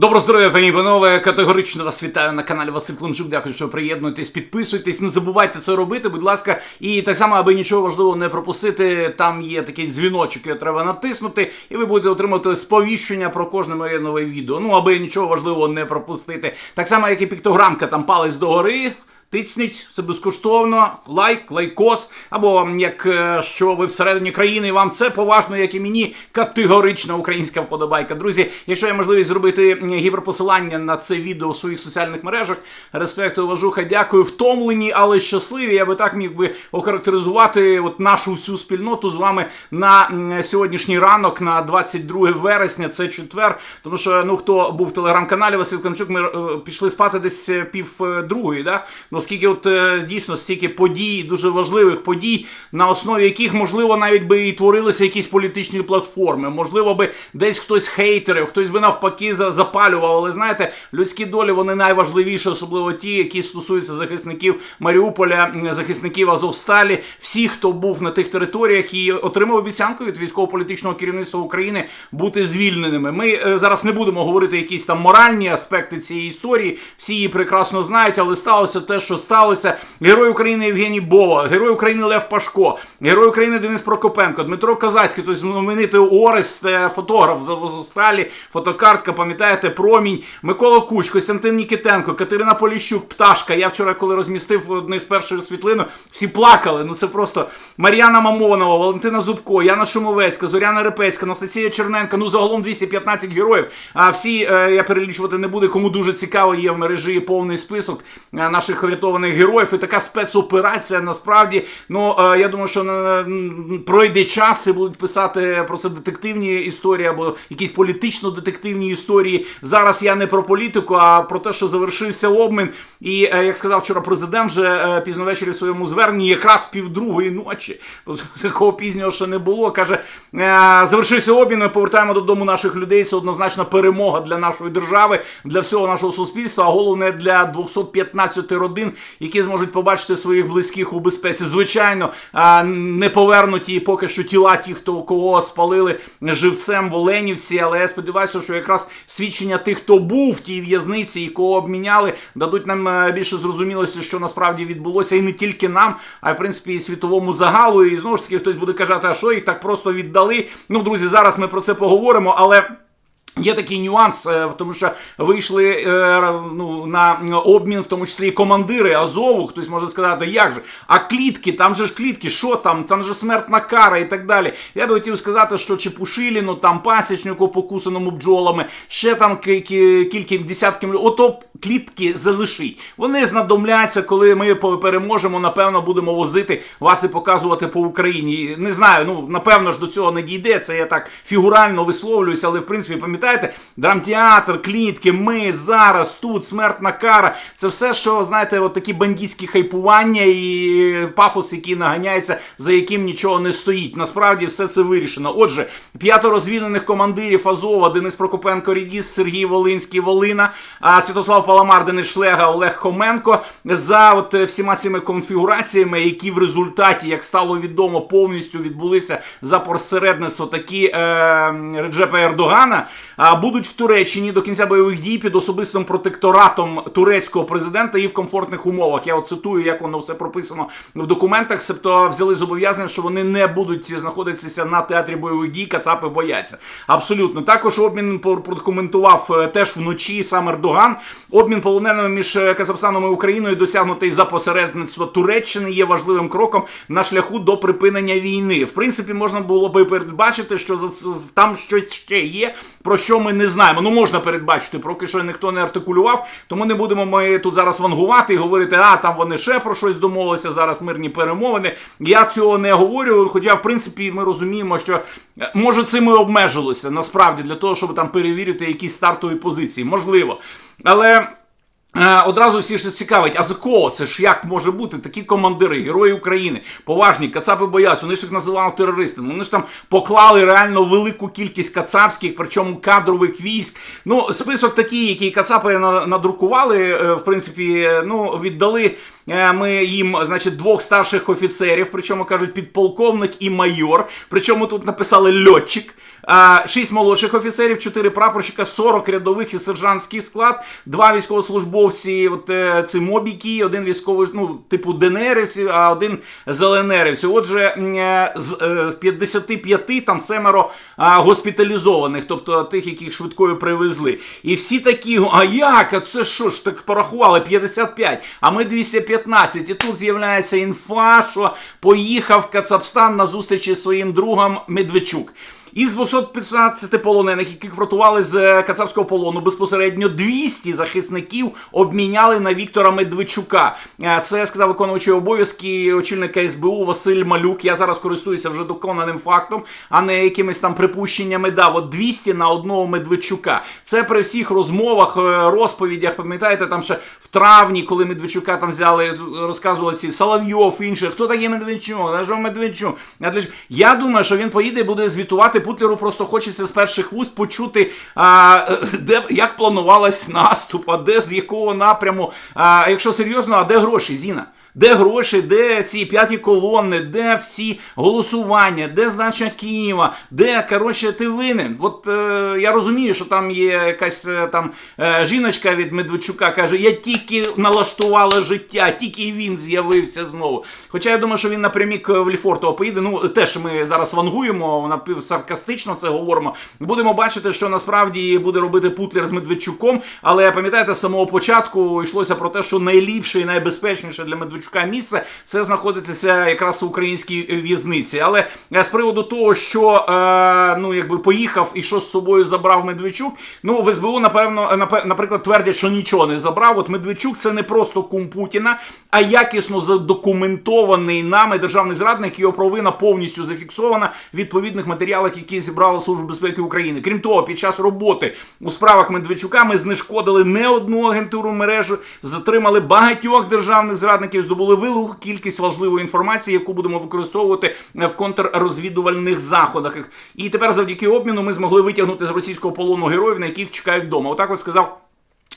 Доброго здоров'я, пані панове. Категорично вас вітаю на каналі Василь Климчук. Дякую, що приєднуєтесь, підписуйтесь, не забувайте це робити, будь ласка. І так само, аби нічого важливого не пропустити, там є такий дзвіночок, який треба натиснути, і ви будете отримати сповіщення про кожне моє нове відео. Ну, аби нічого важливого не пропустити. Так само, як і піктограмка, там палець догори. Тисніть, це безкоштовно, лайк, лайкос, або як е, ви всередині країни, і вам це поважно, як і мені, категорична українська вподобайка. Друзі, якщо є можливість зробити гіперпосилання на це відео у своїх соціальних мережах, респекту, уважуха, дякую, втомлені, але щасливі. Я би так міг би охарактеризувати от нашу всю спільноту з вами на сьогоднішній ранок, на 22 вересня, це четвер. Тому що ну хто був в телеграм-каналі Василь Климчук, ми е, пішли спати десь е, пів другої, да? Ну, оскільки от е, дійсно стільки подій, дуже важливих подій, на основі яких, можливо, навіть би і творилися якісь політичні платформи. Можливо, би десь хтось хейтерив, хтось би навпаки за- запалював. Але знаєте, людські долі вони найважливіші, особливо ті, які стосуються захисників Маріуполя, захисників Азовсталі, всіх, хто був на тих територіях і отримав обіцянку від військово-політичного керівництва України бути звільненими. Ми е, зараз не будемо говорити якісь там моральні аспекти цієї історії. Всі її прекрасно знають, але сталося те, що сталося. Герой України Євгеній Бова, герой України Лев Пашко, герой України Денис Прокопенко, Дмитро Казацький, той знаменитий Орест, е, фотограф з Азовсталі, фотокартка, пам'ятаєте, промінь, Микола Куч, Костянтин Нікітенко, Катерина Поліщук, Пташка. Я вчора, коли розмістив одну з перших світлину, всі плакали. Ну це просто Мар'яна Мамонова, Валентина Зубко, Яна Шумовецька, Зоряна Репецька, Анастасія Черненка. Ну загалом 215 героїв. А всі е, я перелічувати не буду. Кому дуже цікаво, є в мережі повний список е, наших врятованих героїв. І така спецоперація насправді. Ну е, я думаю, що пройде час і будуть писати про це детективні історії або якісь політично-детективні історії. Зараз я не про політику, а про те, що завершився обмін. І е, як сказав вчора президент, вже е, пізно ввечері в своєму зверненні, якраз півдругої ночі, такого пізнього ще не було. каже: завершився обмін. Ми повертаємо додому наших людей. Це однозначно перемога для нашої держави, для всього нашого суспільства, а головне для 215 родин, які зможуть побачити своїх близьких у безпеці. Звичайно, не повернуті поки що тіла ті, хто кого спалили живцем в Оленівці. Але я сподіваюся, що якраз свідчення тих, хто був в тій в'язниці і кого обміняли, дадуть нам е, більше зрозумілості, що насправді відбулося, і не тільки нам, а й в принципі і світовому загалу. І знову ж таки, хтось буде казати, а що їх так просто віддали. Ну, друзі, зараз ми про це поговоримо, але. Є такий нюанс, е, тому що вийшли е, ну, на обмін, в тому числі і командири Азову. Хтось може сказати, як же? А клітки, там же ж клітки, що там? Там же смертна кара і так далі. Я би хотів сказати, що Чепушиліну, там пасічнику, покусаному бджолами, ще там кілька десятків. Ото клітки залишить. Вони знадомляться, коли ми переможемо. Напевно, будемо возити вас і показувати по Україні. Не знаю, ну напевно ж до цього не дійде. Це я так фігурально висловлююся, але в принципі, пам'ятаєте, драмтеатр, клітки, ми зараз тут, смертна кара. Це все, що знаєте, от такі бандитські хайпування і пафос, який наганяється, за яким нічого не стоїть. Насправді все це вирішено. Отже, п'ятеро звільнених командирів Азова, Денис Прокопенко, Рідіс, Сергій Волинський, Волина, Святослав Паламар, Денис Шлега, Олег Хоменко за от е, всіма цими конфігураціями, які в результаті, як стало відомо, повністю відбулися за посередництво такі е, Реджепа Ердогана, будуть в Туреччині до кінця бойових дій під особистим протекторатом турецького президента і в комфортних умовах. Я цитую, як воно все прописано в документах. Себто взяли зобов'язання, що вони не будуть знаходитися на театрі бойових дій, кацапи бояться. Абсолютно. Також обмін прокоментував е, теж вночі сам Ердоган. Обмін полоненими між е, Казахстаном і Україною досягнутий за посередництво Туреччини є важливим кроком на шляху до припинення війни. В принципі, можна було би передбачити, що там щось ще є, про що ми не знаємо. Ну можна передбачити, поки що ніхто не артикулював, тому не будемо ми тут зараз вангувати і говорити, а там вони ще про щось домовилися, зараз мирні перемовини. Я цього не говорю. Хоча, в принципі, ми розуміємо, що е, може цим і обмежилося насправді для того, щоб там перевірити якісь стартові позиції. Можливо. Але. Е, Одразу всі ж цікавить, а за кого це ж як може бути такі командири, герої України, поважні, кацапи бояться, вони ж їх називали терористами. Вони ж там поклали реально велику кількість кацапських, причому кадрових військ. Ну, список такий, який кацапи на- надрукували, е, в принципі, ну, віддали. е, Ми їм, значить, двох старших офіцерів, причому кажуть підполковник і майор. Причому тут написали льотчик. А, 6 молодших офіцерів, 4 прапорщика, 40 рядових і сержантський склад, 2 військовослужбовці, от е, це мобіки, один військовий, ну, типу ДНРівці, а один ЗЛНРівці. Отже, е, з е, 55 там семеро госпіталізованих, тобто тих, яких швидкою привезли. І всі такі, а як? А це що ж так порахували? 55, а ми 215. І тут з'являється інфа, що поїхав Кацапстан на зустрічі зі своїм другом Медведчук. Із 215 полонених, яких врятували з е, кацапського полону, безпосередньо 200 захисників обміняли на Віктора Медведчука. Е, Це сказав виконуючий обов'язки очільника СБУ Василь Малюк. Я зараз користуюся вже доконаним фактом, а не якимись там припущеннями. Да, от 200 на одного Медведчука. Це при всіх розмовах, е, розповідях. Пам'ятаєте, там ще в травні, коли Медведчука там взяли, розказували ці Соловйов, інших. Хто такий Медведчук? Медведчук? Я думаю, що він поїде і буде звітувати. Путлеру просто хочеться з перших вуст почути, а, е, де як планувалось наступ, а де з якого напряму. А якщо серйозно, а де гроші, Зіна? Де гроші, де ці п'яті колони, де всі голосування, де здача Києва, де коротше ти винен? От е, я розумію, що там є якась е, там е, жіночка від Медведчука, каже: я тільки налаштувала життя, тільки він з'явився знову. Хоча я думаю, що він напрямік в Ліфортово поїде. Ну теж ми зараз вангуємо, напівсаркастично це говоримо. Будемо бачити, що насправді буде робити Путлер з Медведчуком. Але пам'ятаєте, з самого початку йшлося про те, що найліпше і найбезпечніше для Медведчука місце це знаходитися якраз у українській в'язниці. Але е, з приводу того, що е, ну якби поїхав і що з собою забрав Медведчук, ну в СБУ, напевно, напе- наприклад, твердять, що нічого не забрав. От Медведчук це не просто кум Путіна, а якісно задокументований нами державний зрадник. Його провина повністю зафіксована в відповідних матеріалах, які зібрала Служба безпеки України. Крім того, під час роботи у справах Медведчука ми знешкодили не одну агентуру мережу, затримали багатьох державних зрадників, здобули велику кількість важливої інформації, яку будемо використовувати в контррозвідувальних заходах. І тепер, завдяки обміну, ми змогли витягнути з російського полону героїв, на яких чекають вдома. Отак от сказав.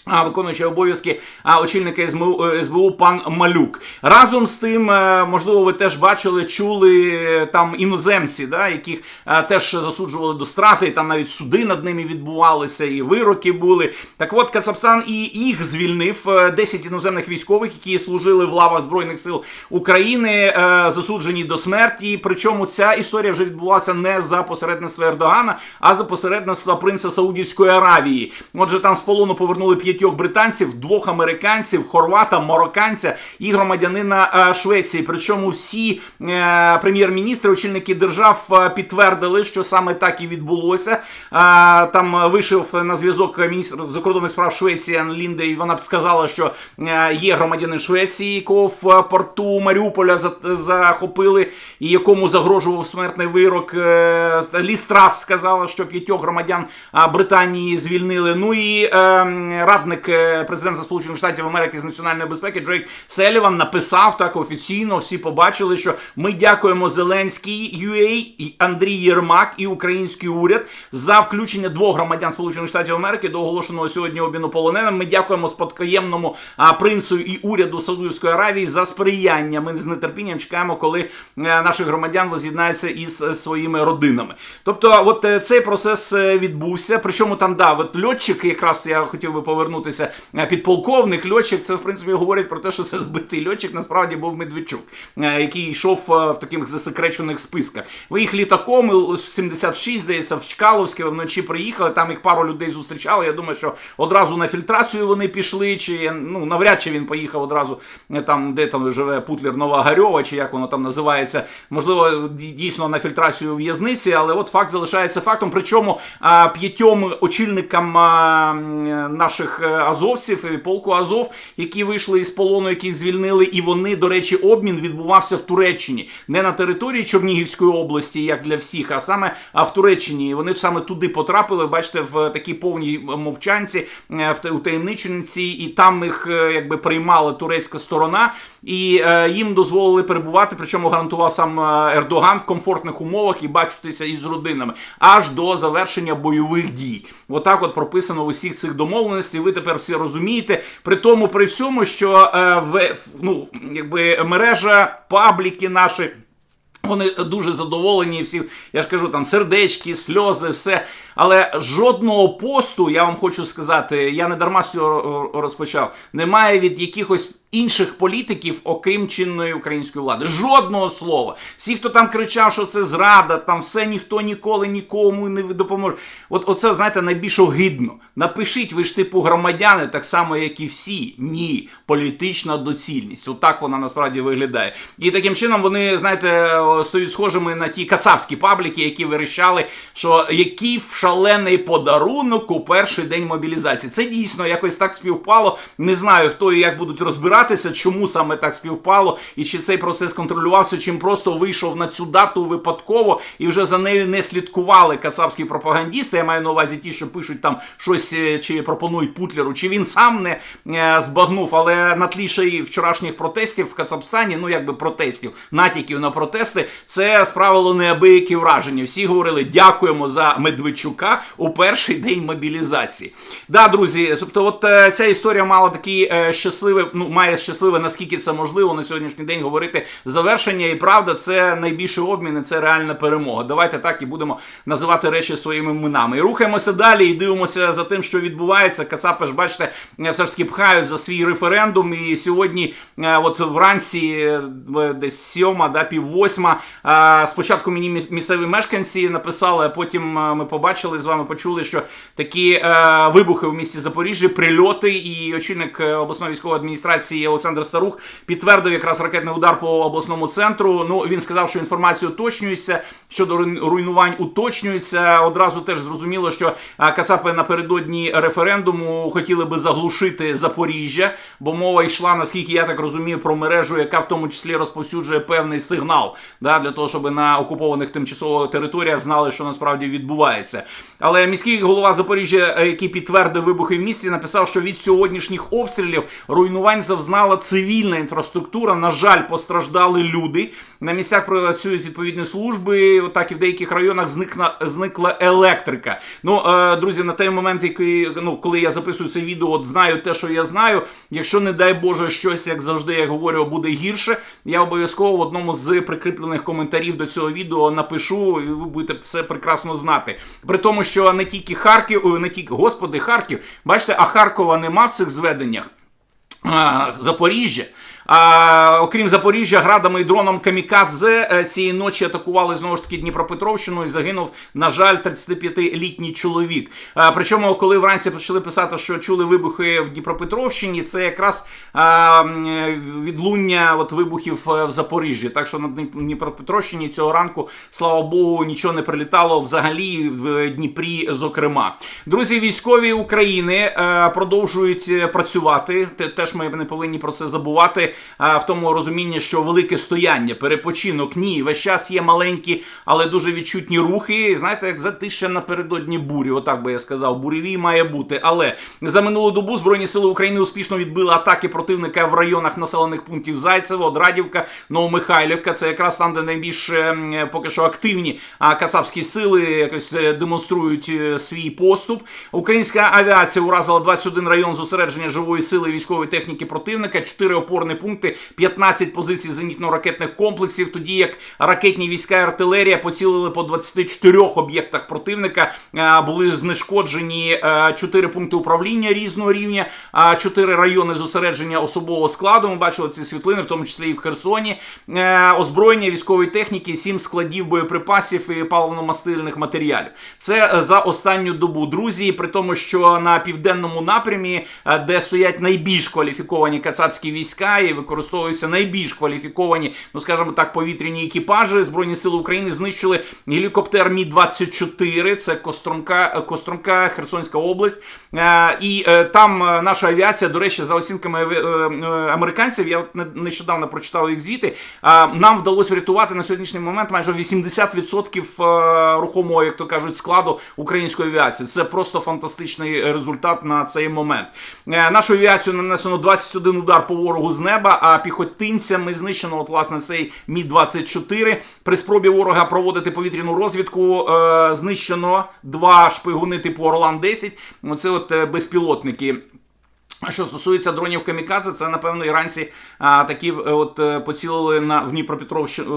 А, виконуючий обов'язки очільника СБУ, е, СБУ пан Малюк. Разом з тим, е, можливо, ви теж бачили, чули е, там іноземці, да, яких теж засуджували до страти, там навіть суди над ними відбувалися, і вироки були. Так от Кацапстан і їх звільнив е, 10 іноземних військових, які служили в лавах Збройних сил України, засуджені до смерті. Причому ця історія вже відбулася не за посередництва Ердогана, а за посередництва принца Саудівської Аравії. Отже, там з полону повернули п'ятьох британців, двох американців, хорвата, марокканця і громадянина е, Швеції. Причому всі е, прем'єр-міністри, очільники держав е, підтвердили, що саме так і відбулося. Там вийшов на зв'язок міністр закордонних справ Швеції Ан Лінде, і вона сказала, що є громадянин Швеції, якого в порту Маріуполя захопили, і якому загрожував смертний вирок. Е, Лі Страс сказала, що п'ятьох громадян Британії звільнили. Ну і е, радник е, президента Сполучених Штатів Америки з національної безпеки Джейк Селіван написав так офіційно. Всі побачили, що ми дякуємо Зеленський UA, Андрій Єрмак і український уряд за включення двох громадян Сполучених Штатів Америки до оголошеного сьогодні обміну полоненим. Ми дякуємо спадкоємному принцу і уряду Саудівської Аравії за сприяння. Ми з нетерпінням чекаємо, коли е, наші громадян воз'єднаються із е, своїми родинами. Тобто, от цей процес відбувся. Причому там да, от льотчик, якраз я хотів би повернутися, е, підполковник, льотчик, це в принципі говорить про те, що це збитий льотчик, насправді був Медведчук, е, який йшов е, в таких засекречених списках. Виїх літаком і 76, здається, в Чкаловське вночі приїхали. Там їх пару людей зустрічали. Я думаю, що одразу на фільтрацію вони пішли, чи ну навряд чи він поїхав одразу там, де там живе Путлер Нова Гарьова, чи як воно там називається. Можливо, дійсно на фільтрацію в'язниці, але от факт залишається фактом. Причому п'ятьом очільникам наших азовців і полку Азов, які вийшли із полону, яких звільнили, і вони, до речі, обмін відбувався в Туреччині, не на території Чернігівської області, як для всіх, а саме а в Туреччині. І Вони саме туди потрапили. Бачите, в такій повній мовчанці, е, в та- утаємниченці, і там їх е, якби приймала турецька сторона, і е, їм дозволили перебувати. Причому гарантував сам е, Ердоган в комфортних умовах і бачитися із родинами аж до завершення бойових дій. Отак, от прописано в усіх цих домовленостей. Ви тепер всі розумієте. При тому, при всьому, що е, в ну якби мережа пабліки наші. Вони дуже задоволені, всі, я ж кажу, там сердечки, сльози, все. Але жодного посту, я вам хочу сказати, я не дарма з цього розпочав, немає від якихось інших політиків, окрім чинної української влади. Жодного слова. Всі, хто там кричав, що це зрада, там все ніхто ніколи нікому не допоможе. От оце, знаєте, найбільш огидно. Напишіть, ви ж типу громадяни, так само, як і всі. Ні, політична доцільність. Отак вона насправді виглядає. І таким чином вони, знаєте, стають схожими на ті кацапські пабліки, які вирішали, що який шалений подарунок у перший день мобілізації. Це дійсно якось так співпало. Не знаю, хто і як будуть розбиратися, чому саме так співпало, і чи цей процес контролювався, чим просто вийшов на цю дату випадково і вже за нею не слідкували кацапські пропагандісти. Я маю на увазі ті, що пишуть там щось е, чи пропонують Путлеру, чи він сам не е, збагнув, але на тлі ще й вчорашніх протестів в Кацапстані, ну якби протестів, натяків на протести, це справило неабиякі враження. Всі говорили дякуємо за Медведчука у перший день мобілізації. Да, друзі, тобто, от е, ця історія мала такий е, щасливий, ну має щасливе, наскільки це можливо на сьогоднішній день говорити завершення. І правда, це найбільший обмін, і це реальна перемога. Давайте так і будемо називати речі своїми іменами. І рухаємося далі і дивимося за тим, що відбувається. Кацапи ж бачите, е, все ж таки пхають за свій референдум. І сьогодні, е, от вранці, е, десь сьома, да, пів восьма. е, Спочатку мені місцеві мешканці написали, а потім е, ми побачили з вами, почули, що такі е, вибухи в місті Запоріжжя, прильоти, і очільник е, обласної військової адміністрації Олександр Старух підтвердив якраз ракетний удар по обласному центру. Ну він сказав, що інформація уточнюється щодо руйнувань уточнюється. Одразу теж зрозуміло, що е, Кацапи напередодні референдуму хотіли би заглушити Запоріжжя, бо мова йшла, наскільки я так розумію, про мережу, яка в тому числі розповсюджує певний сигнал да, для того, щоб на окупованих тимчасово територіях знали, що насправді відбувається. Але міський голова Запоріжжя, е, який підтвердив вибухи в місті, написав, що від сьогоднішніх обстрілів руйнувань зазнала цивільна інфраструктура. На жаль, постраждали люди. На місцях працюють відповідні служби. Отак і в деяких районах зникна зникла електрика. Ну, е, друзі, на той момент, який ну коли я записую це відео, от знаю те, що я знаю. Якщо не дай Боже щось, як завжди, я говорю, буде гірше. Я обов'язково в одному з прикріплених коментарів до цього відео напишу, і ви будете все прекрасно знати. При тому, що не тільки Харків, не тільки господи, Харків, бачите, а Харкова нема в цих зведеннях. Запоріжжя. А, окрім Запоріжжя, градами і дроном Камікадзе е, цієї ночі атакували знову ж таки Дніпропетровщину і загинув, на жаль, 35-літній чоловік. А, причому, коли вранці почали писати, що чули вибухи в Дніпропетровщині, це якраз а, відлуння от вибухів е, в Запоріжжі. Так що на Дніп- Дніпропетровщині цього ранку, слава Богу, нічого не прилітало взагалі в Дніпрі, зокрема. Друзі, військові України е, продовжують працювати. Те- Теж ми не повинні про це забувати. Е, В тому розумінні, що велике стояння, перепочинок, ні, весь час є маленькі, але дуже відчутні рухи. Знаєте, як затища напередодні бурі, отак би я сказав, буревій має бути. Але за минулу добу Збройні сили України успішно відбили атаки противника в районах населених пунктів Зайцево, Одрадівка, Новомихайлівка. Це якраз там, де найбільш е, поки що активні кацапські сили якось е, демонструють е, свій поступ. Українська авіація уразила 21 район зосередження живої сили військової техніки противника, 4 опорні пункти, 15 позицій зенітно-ракетних комплексів. Тоді як ракетні війська і артилерія поцілили по 24 об'єктах противника. Е, Були знешкоджені 4 пункти управління різного рівня, 4 райони зосередження особового складу. Ми бачили ці світлини, в тому числі і в Херсоні. Е, Озброєння військової техніки, 7 складів боєприпасів і паливно-мастильних матеріалів. Це е, за останню добу, друзі. При тому, що на південному напрямі, е, де стоять найбільш кваліфіковані кацапські війська і використовуються найбільш кваліфіковані, ну скажімо так, повітряні екіпажі, збройні сили України знищили гелікоптер Мі 24 Це Костромка, Костромка, Херсонська область. Е, І е, там е, наша авіація, до речі, за оцінками американців, я нещодавно прочитав їх звіти. Нам вдалося врятувати на сьогоднішній момент майже 80% е, рухомого, як то кажуть, складу української авіації. Це просто фантастичний результат на цей момент. Нашу авіацію нанесено 21 удар по ворогу з неба, а піхотинцями знищено от, власне цей Мі 24 При спробі ворога проводити повітряну розвідку е, знищено два шпигуни типу Орлан 10 Оце от е, безпілотники. А що стосується дронів камікадзе, це напевно іранці а, такі е, от е, поцілили на в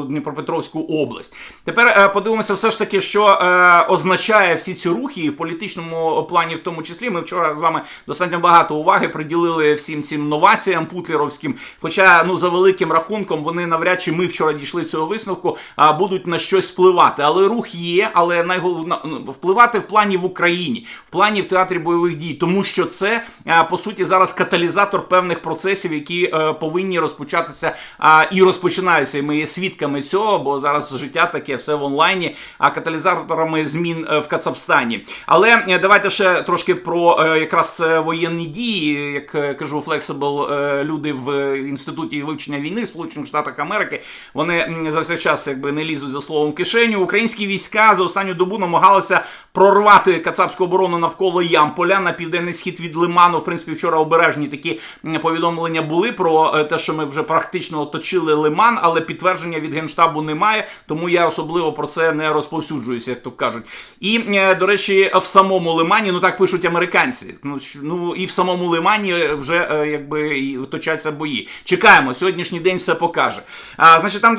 Дніпропетровську область. Тепер е, подивимося, все ж таки, що е, означає всі ці рухи і в політичному плані, в тому числі. Ми вчора з вами достатньо багато уваги приділили всім цим новаціям путлеровським. Хоча, ну за великим рахунком, вони навряд чи ми вчора дійшли цього висновку, а будуть на щось впливати. Але рух є, але найголовна впливати в плані в Україні, в плані в театрі бойових дій, тому що це е, по суті зараз каталізатор певних процесів, які е, повинні розпочатися а, і розпочинаються. І ми є свідками цього, бо зараз життя таке все в онлайні, а каталізаторами змін е, в Кацапстані. Але е, давайте ще трошки про е, якраз е, воєнні дії, як е, кажу, Flexible, е, люди в е, інституті вивчення війни Сполучених Штатах Америки. Вони за все час якби не лізуть за словом в кишеню. Українські війська за останню добу намагалися прорвати кацапську оборону навколо Ямполя на південний схід від Лиману. В принципі, вчора обережні такі повідомлення були про е, те, що ми вже практично оточили Лиман, але підтвердження від генштабу немає, тому я особливо про це не розповсюджуюся, як то кажуть. І е, до речі, в самому Лимані, ну так пишуть американці. Ну ну і в самому Лимані вже е, якби і точаться бої. Чекаємо, сьогоднішній день все покаже. А, значить, там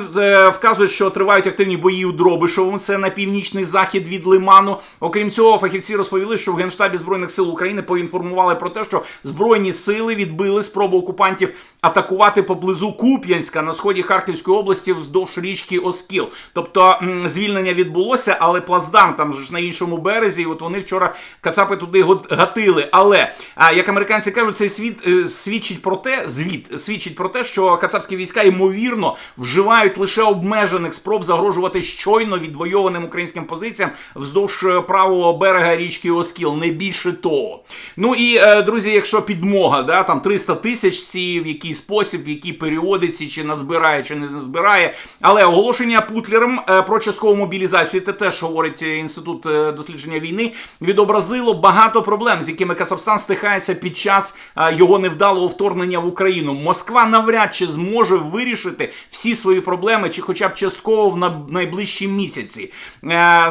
вказують, що тривають активні бої у Дробишовому, це на північний захід від Лиману. Окрім цього, фахівці розповіли, що в Генштабі Збройних сил України поінформували про те, що збройні сили відбили спробу окупантів атакувати поблизу Куп'янська на сході Харківської області вздовж річки Оскіл. Тобто звільнення відбулося, але плацдарм там ж на іншому березі. От вони вчора кацапи туди гатили. Але як американці кажуть, цей світ е, свідчить про те, звіт свідчить про те, що кацапські війська ймовірно вживають лише обмежених спроб загрожувати щойно відвойованим українським позиціям вздовж е, правого берега річки Оскіл. Не більше того. Ну і е, друзі, якщо підмога, да, там 300 тисяч ці в який спосіб, в якій періодиці, чи назбирає, чи не назбирає. Але оголошення Путлером е, про часткову мобілізацію, це теж говорить е, інститут е, дослідження війни, відобразило багато проблем, з якими Казахстан стихається під час його невдалого вторгнення в Україну. Москва навряд чи зможе вирішити всі свої проблеми, чи хоча б частково в на- найближчі місяці.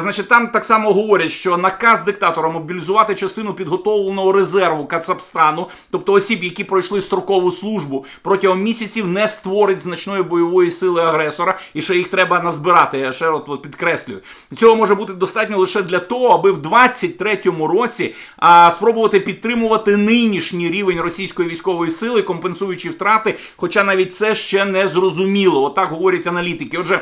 Значить, там так само говорять, що наказ диктатора мобілізувати частину підготовленого резерву Кацапстану, тобто осіб, які пройшли строкову службу протягом місяців, не створить значної бойової сили агресора, і ще їх треба назбирати. Я ще от, підкреслюю. Цього може бути достатньо лише для того, аби в 23-му році а, спробувати підтримувати нинішній рівень російської військової сили, компенсуючи втрати. Хоча навіть це ще не зрозуміло. Отак говорять аналітики. Отже.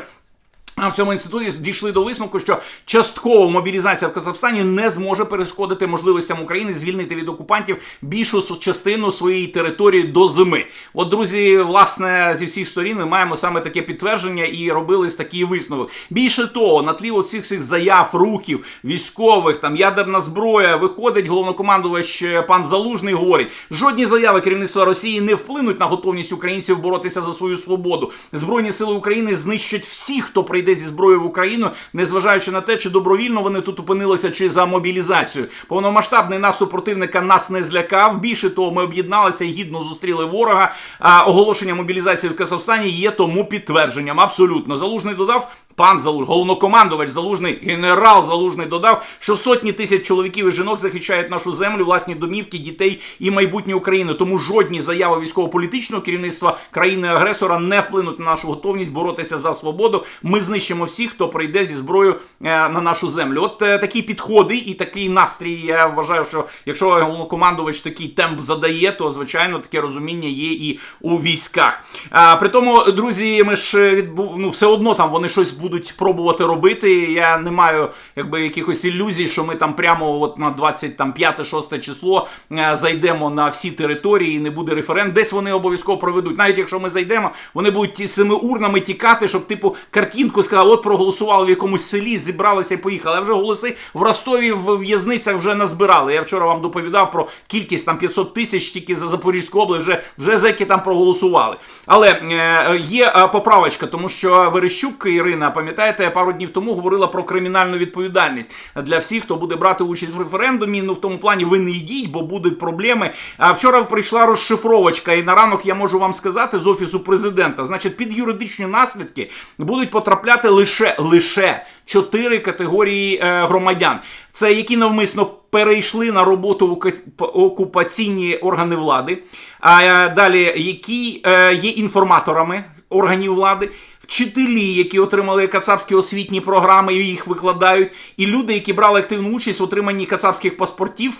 А в цьому інституті дійшли до висновку, що частково мобілізація в Казахстані не зможе перешкодити можливостям України звільнити від окупантів більшу частину своєї території до зими. От, друзі, власне, зі всіх сторін ми маємо саме таке підтвердження і робили такий висновок. Більше того, на тлі оцих всіх заяв, рухів, військових, там ядерна зброя, виходить головнокомандувач е, пан Залужний говорить: жодні заяви керівництва Росії не вплинуть на готовність українців боротися за свою свободу. Збройні сили України знищать всіх, хто прийде зі зброєю в Україну, незважаючи на те, чи добровільно вони тут опинилися, чи за мобілізацію. Повномасштабний наступ противника нас не злякав. Більше того, ми об'єдналися і гідно зустріли ворога. А оголошення мобілізації в Казахстані є тому підтвердженням. Абсолютно залужний додав. Пан Залужний, головнокомандувач Залужний, генерал Залужний додав, що сотні тисяч чоловіків і жінок захищають нашу землю, власні домівки, дітей і майбутнє України. Тому жодні заяви військово-політичного керівництва країни-агресора не вплинуть на нашу готовність боротися за свободу. Ми знищимо всіх, хто прийде зі зброєю е, на нашу землю. От е, такі підходи і такий настрій. Я вважаю, що якщо головнокомандувач такий темп задає, то звичайно таке розуміння є і у військах. А, при тому, друзі, ми ж відбув ну все одно там вони щось будуть пробувати робити. Я не маю якби якихось ілюзій, що ми там прямо от на 25-6 число е, зайдемо на всі території, і не буде референдум. Десь вони обов'язково проведуть. Навіть якщо ми зайдемо, вони будуть з цими урнами тікати, щоб типу картинку сказали, от проголосували в якомусь селі, зібралися і поїхали. А вже голоси в Ростові в в'язницях вже назбирали. Я вчора вам доповідав про кількість там 500 тисяч тільки за Запорізьку область. Вже вже зеки там проголосували. Але е, є е, поправочка, тому що Верещук Ірина, пам'ятаєте, я пару днів тому говорила про кримінальну відповідальність для всіх, хто буде брати участь в референдумі. Ну в тому плані ви не йдіть, бо будуть проблеми. А вчора прийшла розшифровочка, і на ранок я можу вам сказати з офісу президента. Значить, під юридичні наслідки будуть потрапляти лише лише чотири категорії е, громадян. Це які навмисно перейшли на роботу в окупаційні органи влади, а е, далі які е, є інформаторами органів влади. Вчителі, які отримали кацапські освітні програми їх викладають, і люди, які брали активну участь в отриманні кацапських паспортів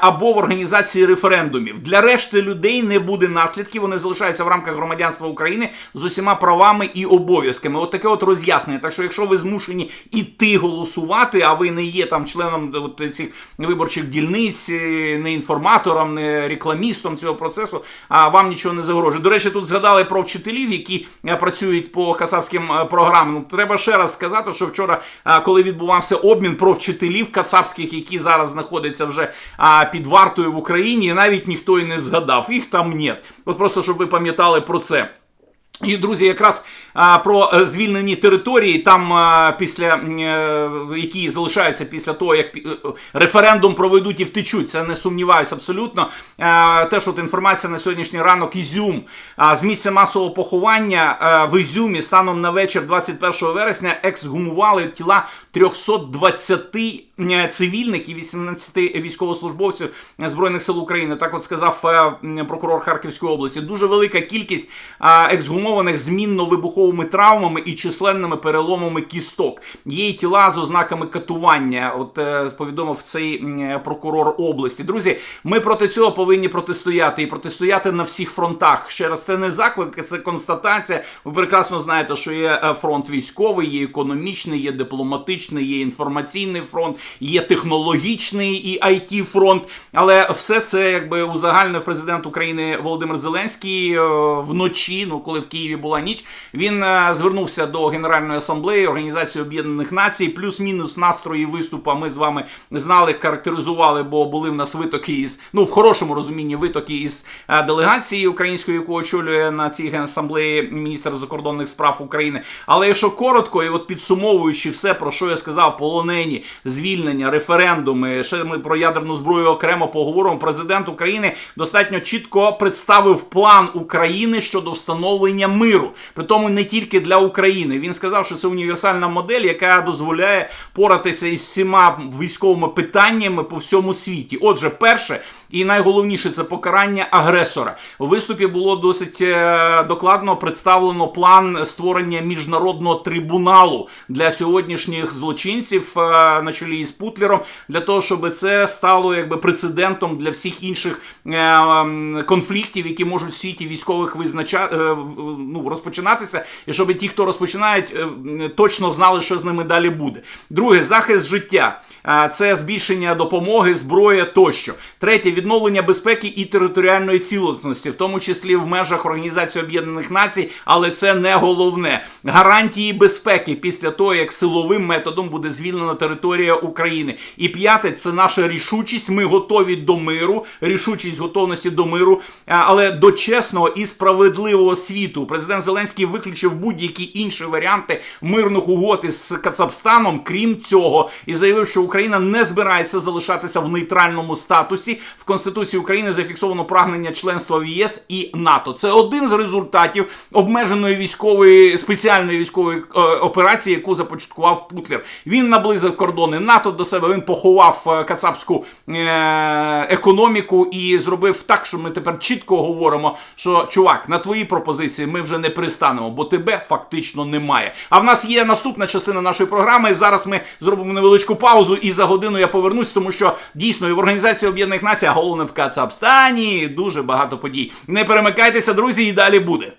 або в організації референдумів. Для решти людей не буде наслідків. Вони залишаються в рамках громадянства України з усіма правами і обов'язками. От таке от роз'яснення. Так що, якщо ви змушені іти голосувати, а ви не є там членом от цих виборчих дільниць, е, не інформатором, не рекламістом цього процесу, а вам нічого не загрожує. До речі, тут згадали про вчителів, які е, працюють по кацапським е, програмам. Ну, треба ще раз сказати, що вчора, е, коли відбувався обмін про вчителів кацапських, які зараз знаходяться вже а, під вартою в Україні, навіть ніхто і не згадав. Їх там нет. От просто щоб ви пам'ятали про це. І друзі, якраз про е, звільнені території, там після е, які залишаються після того, як е, референдум проведуть і втечуть. Це не сумніваюся абсолютно. Теж от інформація на сьогоднішній ранок Ізюм. З місця масового поховання в Ізюмі станом на вечір 21 вересня ексгумували тіла 320 м, цивільних і 18 військовослужбовців Збройних сил України. Так от сказав е, прокурор Харківської області. Дуже велика кількість ексгумованих змінно-вибуховими травмами і численними переломами кісток. Є й тіла з ознаками катування. От е, повідомив цей прокурор області. Друзі, ми проти цього повинні протистояти і протистояти на всіх фронтах. Ще раз, це не заклик, це констатація. Ви прекрасно знаєте, що є е, фронт військовий, є економічний, є дипломатичний, є інформаційний фронт, є технологічний і it фронт. Але все це якби узагальнив президент України Володимир Зеленський е, вночі. Ну коли в Києві була ніч, він е, звернувся до Генеральної асамблеї Організації Об'єднаних Націй, плюс-мінус настрої виступу. Ми з вами знали, характеризували, бо були в нас витоки із ну в хорошому розумінні витоки із е, делегації української, яку очолює на цій генасамблеї міністр закордонних справ України. Але якщо коротко, і от підсумовуючи все, про що я сказав, полонені, звільнення, референдуми, ще ми про ядерну зброю окремо поговоримо. Президент України достатньо чітко представив план України щодо встановлення миру. Притому не тільки для України. Він сказав, що це універсальна модель, яка дозволяє поратися із всіма військовими питаннями по всьому світі. Отже, перше. І найголовніше це покарання агресора. У виступі було досить е, докладно представлено план створення міжнародного трибуналу для сьогоднішніх злочинців е, на чолі із Путлером, для того, щоб це стало якби прецедентом для всіх інших е, конфліктів, які можуть в світі військових визнача... е, ну, розпочинатися, і щоб ті, хто розпочинають, точно знали, що з ними далі буде. Друге, захист життя. Це збільшення допомоги, зброя тощо. Третє відновлення безпеки і територіальної цілісності, в тому числі в межах Організації Об'єднаних Націй, але це не головне. Гарантії безпеки після того, як силовим методом буде звільнена територія України. І п'яте це наша рішучість. Ми готові до миру, рішучість готовності до миру, але до чесного і справедливого світу. Президент Зеленський виключив будь-які інші варіанти мирних угод із Кацапстаном, крім цього, і заявив, що Україна не збирається залишатися в нейтральному статусі. В Конституції України зафіксовано прагнення членства в ЄС і НАТО. Це один з результатів обмеженої військової спеціальної військової е, операції, яку започаткував Путлер. Він наблизив кордони НАТО до себе. Він поховав е, кацапську е, економіку і зробив так, що ми тепер чітко говоримо, що чувак, на твої пропозиції ми вже не пристанемо, бо тебе фактично немає. А в нас є наступна частина нашої програми. Зараз ми зробимо невеличку паузу, і за годину я повернусь, тому що дійсно і в Організації Об'єднаних Націй, головне в Кацапстані дуже багато подій. Не перемикайтеся, друзі, і далі буде.